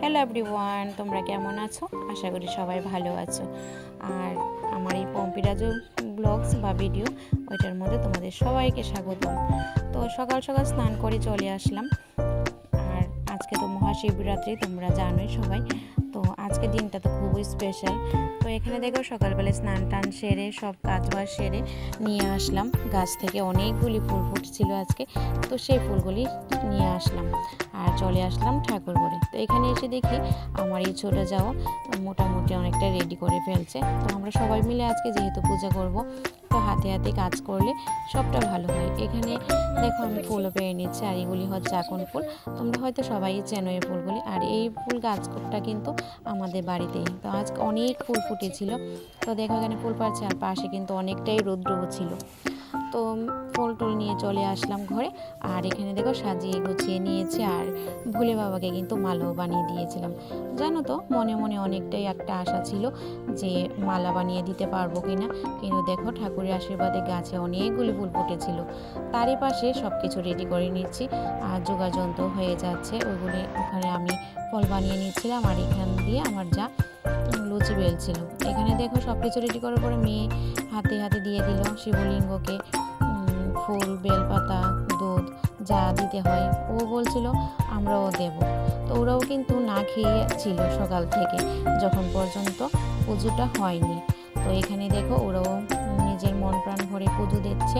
Hello everyone তোমরা কেমন আছো? আশা করি সবাই ভালো আছো। আর আমার এই পম্পিরাজু ব্লগস বা ভিডিও ওইটার মধ্যে তোমাদের সবাইকে স্বাগতম। তো সকাল সকাল স্নান করে চলে আসলাম। আর আজকে তো মহাশিবরাত্রি, তোমরা জানোই সবাই। তো আজকে দিনটা তো খুবই স্পেশাল তো এখানে দেখো সকালবেলা স্নান টান সেরে, সব কাজ বাজ সেরে নিয়ে আসলাম। গাছ থেকে অনেকগুলি ফুল ফুটছিল আজকে। তো সেই ফুলগুলি নিয়ে আসলাম। আর চলে আসলাম ঠাকুরঘরে। তো এখানে এসে দেখি আমার এই ছোটো যাও মোটামুটি অনেকটা রেডি করে ফেলছে। তো আমরা সবাই মিলে আজকে যেহেতু পূজা করব, তো হাতে হাতে কাজ করলে সবটা ভালো হয়। এখানে দেখো আমি ফুলও পেয়ে নিচ্ছি আর এগুলি হচ্ছে আকন ফুল। তোমরা হয়তো সবাই চেনো এই ফুলগুলি। আর এই ফুল গাছটা কিন্তু আমাদের বাড়িতেই। তো আজ অনেক ফুল ফুটেছিল। তো দেখো এখানে ফুল পাচ্ছে আর পাশে কিন্তু অনেকটাই রৌদ্রও ছিল। তো ফুল টুল নিয়ে চলে আসলাম ঘরে। আর এখানে দেখো সাজিয়ে গুছিয়ে নিয়েছি, আর ভুলে বাবাকে কিন্তু মালাও বানিয়ে দিয়েছিলাম। জানো তো, মনে মনে অনেকটাই একটা আশা ছিল যে মালা বানিয়ে দিতে পারব কিনা। কিন্তু দেখো ঠাকুরের আশীর্বাদে গাছে অনেকগুলি ফুল ফুটেছিল। তারই পাশে সব কিছু রেডি করে নিচ্ছি। আর যোগাযন্ত্র হয়ে যাচ্ছে ওইগুলি ওখানে আমি ফল বানিয়ে নিচ্ছিলাম আর এখান দিয়ে আমার যা লুচি বেলছিল। এখানে দেখো সব কিছু রেডি করার পরে মেয়ে হাতে হাতে দিয়ে দিল শিবলিঙ্গকে ফুল, বেলপাতা, দুধ যা দিতে হয়। ও বলছিল, আমরাও দেব। তো ওরাও কিন্তু না খেয়ে ছিল সকাল থেকে, যখন পর্যন্ত পুজোটা হয়নি। তো এখানে দেখো ওরাও নিজের মন প্রাণ ভরে পুজো দিচ্ছে।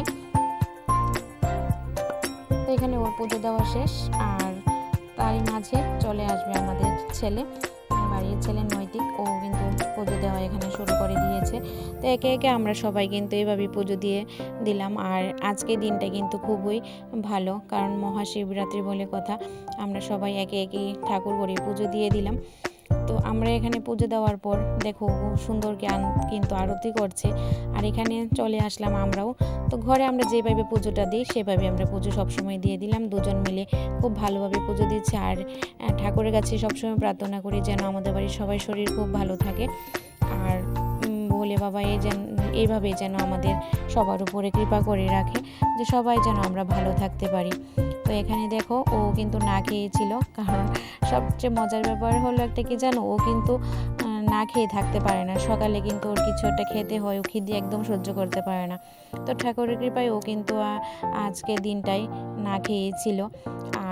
তো এখানে ওর পুজো দেওয়া শেষ, আর তারই মাঝে চলে আসবে আমাদের ছেলে। ছেলে নৈতিক ও কিন্তু পুজো দেওয়া এখানে শুরু করে দিয়েছে। তো একে একে আমরা সবাই কিন্তু এইভাবেই পুজো দিয়ে দিলাম। আর আজকে দিনটা কিন্তু খুবই ভালো, কারণ মহাশিবরাত্রি বলে কথা। আমরা সবাই একে একে ঠাকুর করে পুজো দিয়ে দিলাম। তো আমরা এখানে পুজো দেওয়ার পর দেখো খুব সুন্দর জ্ঞান কিন্তু আরতি করছে। আর এখানে চলে আসলাম আমরাও। তো ঘরে আমরা যেভাবে পুজোটা দিই, সেভাবে আমরা পুজো সবসময় দিয়ে দিলাম। দুজন মিলে খুব ভালোভাবে পুজো দিচ্ছে। আর ঠাকুরের কাছে সবসময় প্রার্থনা করি যেন আমাদের বাড়ির সবাই শরীর খুব ভালো থাকে। আর বলে বাবা এই যেন এইভাবে যেন আমাদের সবার উপরে কৃপা করে রাখে, যে সবাই যেন আমরা ভালো থাকতে পারি। তো এখানে দেখো, ও কিন্তু না খেয়েছিল, কারণ সবচেয়ে মজার ব্যাপার হলো একটা কি জানো, ও কিন্তু না খেয়ে থাকতে পারে না। সকালে কিন্তু ওর কিছু একটা খেতে হয়, ও খিদি একদম সহ্য করতে পারে না। তো ঠাকুরের কৃপায় ও কিন্তু আজকে দিনটাই না খেয়েছিল।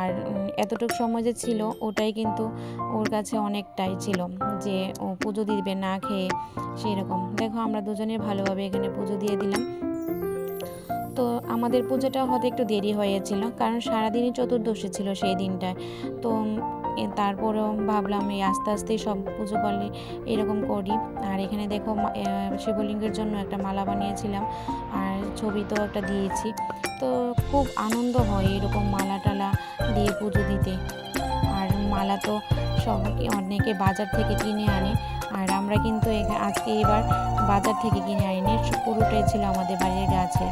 আর এতটুকু সময় যে ছিল, ওটাই কিন্তু ওর কাছে অনেকটাই ছিল যে ও পুজো দিবে না খেয়ে সেই রকম দেখো আমরা দুজনে ভালোভাবে এখানে পুজো দিয়ে দিলাম। তো আমাদের পুজোটা হতে একটু দেরি হয়েছিল, কারণ সারাদিনই চতুর্দশী ছিল সেই দিনটায়। তো তারপরেও ভাবলাম এই আস্তে আস্তে সব পুজো করলে এরকম করি। আর এখানে দেখো শিবলিঙ্গের জন্য একটা মালা বানিয়েছিলাম, আর ছবি তো একটা দিয়েছি। তো খুব আনন্দ হয় এরকম দিয়ে পুজো দিতে। আর মালা তো সব অনেকে বাজার থেকে কিনে আনে। আর আমরা কিন্তু আজকে এবার বাজার থেকে কিনে আনি। আনিনি পুরোটাই ছিল আমাদের বাড়ির গাছে।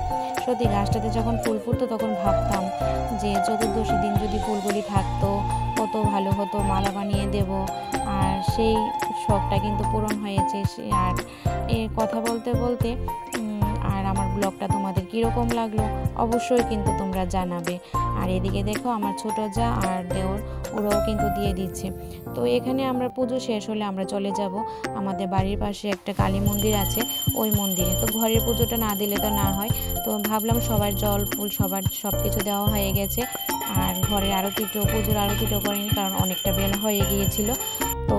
সত্যি গাছটাতে যখন ফুল ফুটতো তখন ভাবতাম যে চতুর্দশী দিন যদি ফুলগুলি থাকতো, কত ভালো হতো, মালা বানিয়ে দেব। আর সেই শখটা কিন্তু পূরণ হয়েছে আর এ কথা বলতে বলতে আর আমার ব্লগটা তোমাদের কীরকম লাগল অবশ্যই কিন্তু তোমরা জানাবে। আর এদিকে দেখো আমার ছোট যা আর দেওর, ওরাও কিন্তু দিয়ে দিচ্ছে। তো এখানে আমরা পুজো শেষ হলে আমরা চলে যাব। আমাদের বাড়ির পাশে একটা কালী মন্দির আছে, ওই মন্দিরে। তো ঘরের পুজোটা না দিলে তো না হয়। তো ভাবলাম সবার জল, ফুল, সবার সব কিছু দেওয়া হয়ে গেছে। আর ঘরের আরতিটাও পুজোর আরতিটাও করিনি কারণ অনেকটা বেলা হয়ে গিয়েছিল। তো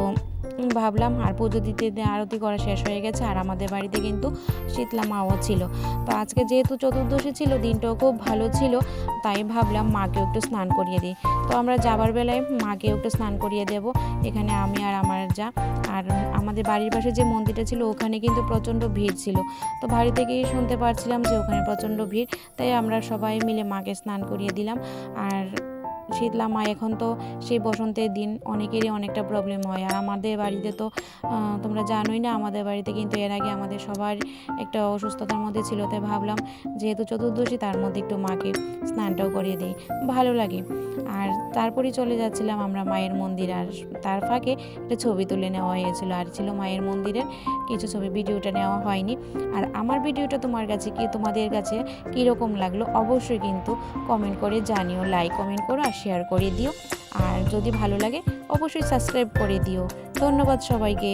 ভাবলাম আর পুজো দিতে আরতি করা শেষ হয়ে গেছে আর আমাদের বাড়িতে কিন্তু শীতলা মাও ছিল। তো আজকে যেহেতু চতুর্দশী ছিল, দিনটাও খুব ভালো ছিল, তাই ভাবলাম মাকেও একটু স্নান করিয়ে দিই। তো আমরা যাবার বেলায় মাকেও একটু স্নান করিয়ে দেব। এখানে আমি আর আমার যা। আর আমাদের বাড়ির পাশে যে মন্দিরটা ছিল, ওখানে কিন্তু প্রচণ্ড ভিড় ছিল। তো বাড়ি থেকেই শুনতে পারছিলাম যে ওখানে প্রচণ্ড ভিড়, তাই আমরা সবাই মিলে মাকে স্নান করিয়ে দিলাম। আর শীতলা মা, এখন তো সেই বসন্তের দিন অনেকেরই অনেকটা প্রবলেম হয়। আর আমাদের বাড়িতে তো তোমরা জানোই না, আমাদের বাড়িতে কিন্তু এর আগে আমাদের সবার একটা অসুস্থতার মধ্যে ছিল, তাই ভাবলাম যেহেতু চতুর্দশী, তার মধ্যে একটু মাকে স্নানটাও করিয়ে দিই। ভালো লাগে। আর তারপরেই চলে যাচ্ছিলাম আমরা মায়ের মন্দির, আর তার ফাঁকে একটা ছবি তুলে নেওয়া হয়েছিল, আর ছিল মায়ের মন্দিরের কিছু ছবি, ভিডিওটা নেওয়া হয়নি। আর আমার ভিডিওটা তোমার কাছে কি, তোমাদের কাছে কীরকম লাগল, অবশ্যই কিন্তু কমেন্ট করে জানিও লাইক কমেন্ট করো, আর শেয়ার করে দিও। আর যদি ভালো লাগে অবশ্যই সাবস্ক্রাইব করে দিও। ধন্যবাদ সবাইকে।